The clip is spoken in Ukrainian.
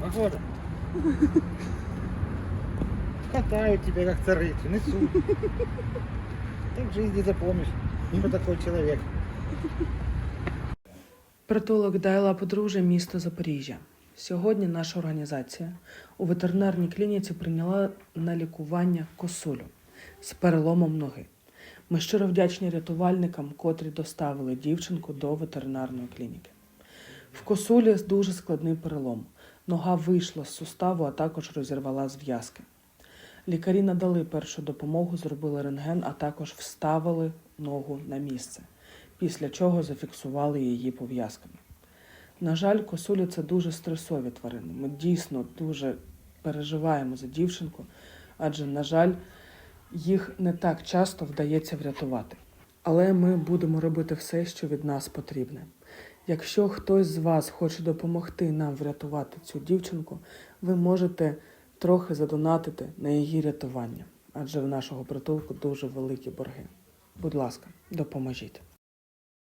Погода. Катают тебя как царицу, несут. Так в жизни запомнишь, кто такой человек. Притулок Дайла подружжя місто Запоріжжя. Сьогодні наша організація у ветеринарній клініці прийняла на лікування косулю з переломом ноги. Ми щиро вдячні рятувальникам, котрі доставили дівчинку до ветеринарної клініки. В косулі дуже складний перелом. Нога вийшла з суставу, а також розірвала зв'язки. Лікарі надали першу допомогу, зробили рентген, а також вставили ногу на місце, після чого зафіксували її пов'язками. На жаль, косулі це дуже стресові тварини. Ми дійсно дуже переживаємо за дівчинку, адже, на жаль, їх не так часто вдається врятувати. Але ми будемо робити все, що від нас потрібне. Якщо хтось з вас хоче допомогти нам врятувати цю дівчинку, ви можете трохи задонатити на її рятування, адже в нашого притулку дуже великі борги. Будь ласка, допоможіть.